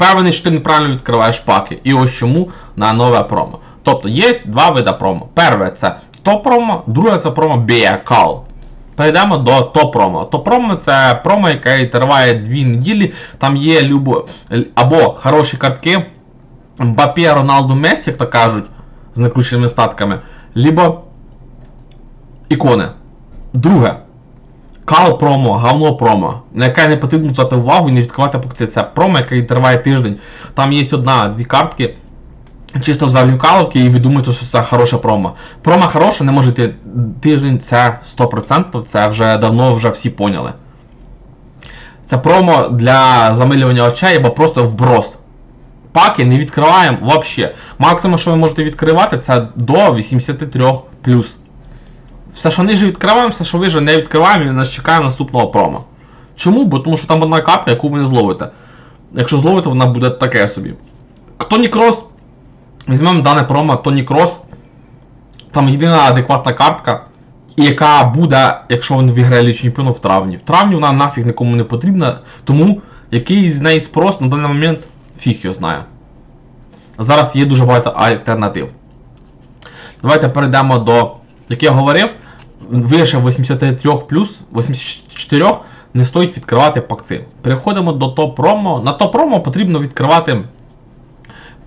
впевнений, що ти неправильно відкриваєш паки. І ось чому на нове промо. Тобто є два види промо. Перше це топ-промо, друге це промо Біакал. Перейдемо до топ-промо. Топ-промо це промо, яке триває 2 неділі. Там є любо, або хороші картки. Мбаппе, Роналду, Месі, як то кажуть, з накрученими статками, либо ікони. Друге. Кал промо, говно промо, на яке не потрібно звати увагу і не відкривати покупці. Це промо, яке триває тиждень. Там є одна-дві картки. Чисто в залі каловки, і ви думаєте, що це хороше промо. Промо хороше, не може йти тиждень, це 100%, це вже давно вже всі поняли. Це промо для замилювання очей або просто вброс. Паки не відкриваємо взагалі. Максимум, що ви можете відкривати, це до 83 Все, що ниже відкриваємо, все, що вище не відкриваємо, і нас чекає наступного промо. Чому? Бо тому що там одна карта, яку ви не зловите. Якщо зловите, вона буде таке собі. Тоні Крос. Візьмемо дане промо Тоні Крос. Там єдина адекватна картка, яка буде, якщо він виграє Лігу чемпіонів в травні. В травні вона нафіг нікому не потрібна, тому який з неї спрос на даний момент фіг його знає. Зараз є дуже багато альтернатив. Давайте перейдемо до, як я говорив, вище 83 плюс 84 не стоїть відкривати пакци. Переходимо до топ-промо. На топ-промо потрібно відкривати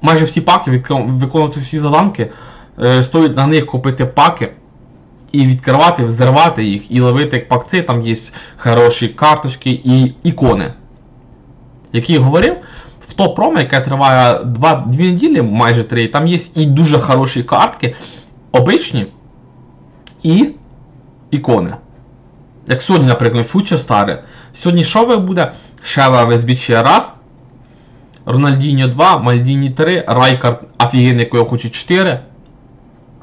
майже всі паки, виконувати всі заданки. Е, стоїть на них купити паки і відкривати, взривати їх і ловити як пакци. Там є хороші карточки і ікони. Які я говорив, в топ промо, яке триває 2 неділі, майже 3, там є і дуже хороші картки, обичні і ікони. Як сьогодні, наприклад, Фучер Старе. Сьогодні що ви буде? Шева в СБЧ раз. Рональдіньо 2, Мальдіні 3, Райкард офігенний, якого я хочу 4.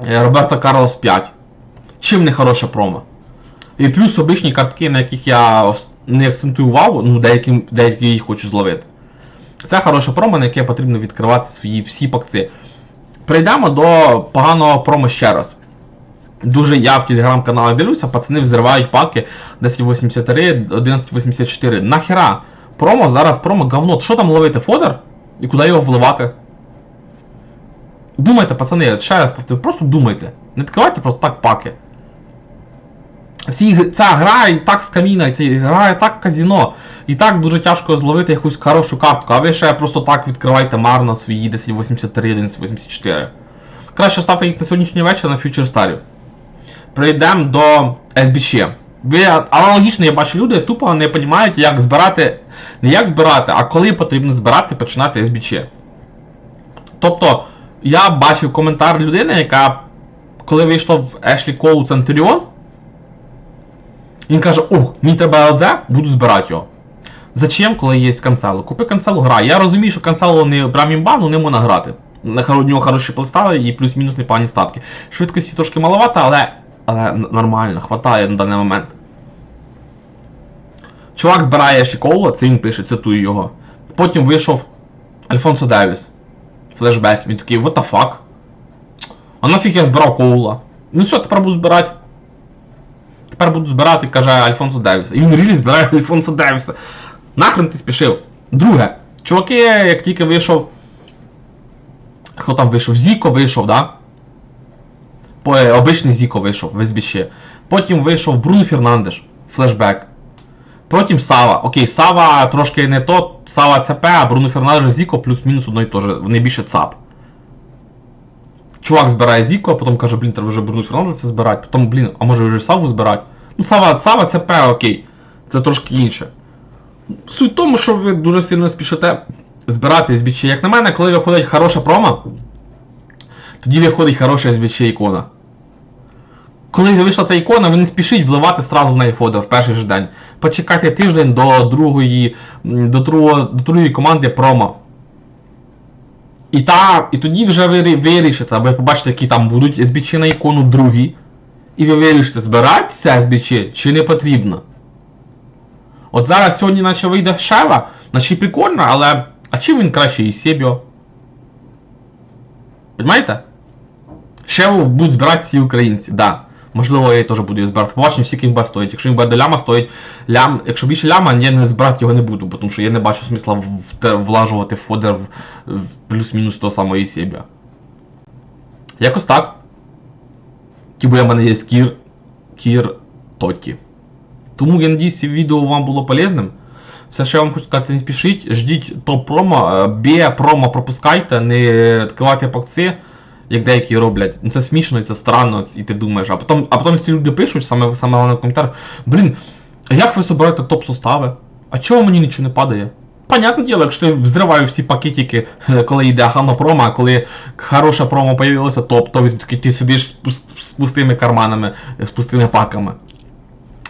е, Роберто Карлос 5. Чим не хороше промо. І плюс обичні картки, на яких я не акцентую увагу, ну деякі, деякі їх хочу зловити. Це хороше промо, на яке потрібно відкривати свої всі пакці. Перейдемо до поганого промо ще раз. Дуже я в телеграм-каналі дивлюся, пацани взривають паки 1083, 1184. Нахера? Промо, зараз промо говно. Що там ловити? Фодер? І куди його вливати? Думайте, пацани, ще раз повторю, просто думайте. Не відкривайте просто так паки. Всі, ця гра і так з каміна, і ця так казіно. І так дуже тяжко зловити якусь хорошу картку, а ви ще просто так відкривайте марно свої 1083, 1184. Краще ставте їх на сьогоднішній вечір на Star. Прийдемо до SBC. Аналогічно, я бачу, люди тупо не розуміють, як збирати. Не як збирати, а коли потрібно збирати починати SBC. Тобто, я бачив коментар людини, яка, коли вийшло в Ashley Cole Centurion, він каже: Ох, мені треба ЛЗ, буду збирати його. Зачем, коли є канцело? Купи канцелу, грай. Я розумію, що канцело не прям імба, ну не можна грати. У нього хороші плейстайли і плюс-мінус непогані статки. Швидкості трошки маловато, але, але нормально, хватає на даний момент. Чувак збирає Шікола, це він пише, цитую його. Потім вийшов Альфонсо Девіс. Флешбек. Він такий, what the fuck? А нафіг я збирав Коула? Ну все, тепер буду збирати. Тепер буду збирати, каже Альфонсо Девіса. І він рілі збирає Альфонсо Девіса. Нахрен ти спішив. Друге, чуваки, як тільки вийшов. Хто там вийшов? Зіко вийшов, да? Е, обичний Зіко вийшов в СБЧ. Потім вийшов Бруно Фернандеш, флешбек. Потім Сава. Окей, Сава трошки не то, Сава ЦП, а Бруно Фернандеш Зіко плюс-мінус одно і те же. Вони більше ЦАП. Чувак збирає Зіко, а потім каже, блін, треба вже Бруно Фернандеса збирати. Потім, блін, а може вже Саву збирати? Ну, Сава, Сава ЦП, окей. Це трошки інше. Суть в тому, що ви дуже сильно спішите збирати SBC. Як на мене, коли виходить хороша промо, тоді виходить хороша SBC ікона. Коли вийшла ця ікона, ви не спішіть вливати сразу в неї в перший же день. Почекайте тиждень до другої, до другого, до другої команди промо. І, та, і тоді вже ви вирішите, ви побачите, які там будуть SBC на ікону другі. І ви вирішите, збиратися SBC чи не потрібно. От зараз сьогодні наче вийде Шева, наче прикольно, але. А чим він краще і Себіо? Понимаєте? Шеву будуть збирати всі українці, да. Можливо, я теж буду її збирати. Побачимо, скільки буде стоїть. Якщо буде до ляма стоїть лям. Якщо більше ляма, я не збирати його не буду, тому що я не бачу смисла влажувати фодер в, плюс-мінус того самого себе. Якось так. Типу в мене є кір. Кір Тоті. Тому я надіюсь, це відео вам було полезним. Все, що я вам хочу сказати, не спішіть, ждіть топ-промо, бє промо пропускайте, не відкривайте пакці, як деякі роблять. Ну це смішно і це странно, і ти думаєш. А потім, а потім ці люди пишуть, саме, саме головне в коментарях, блін, а як ви собираєте топ-состави? А чого мені нічого не падає? Понятне діло, якщо ти взриваю всі пакетики, коли йде гано промо, а коли хороша промо появилася, топ, то ти сидиш з пустими карманами, з пустими паками.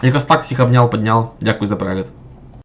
Якось так всіх обняв, підняв. Дякую за перегляд.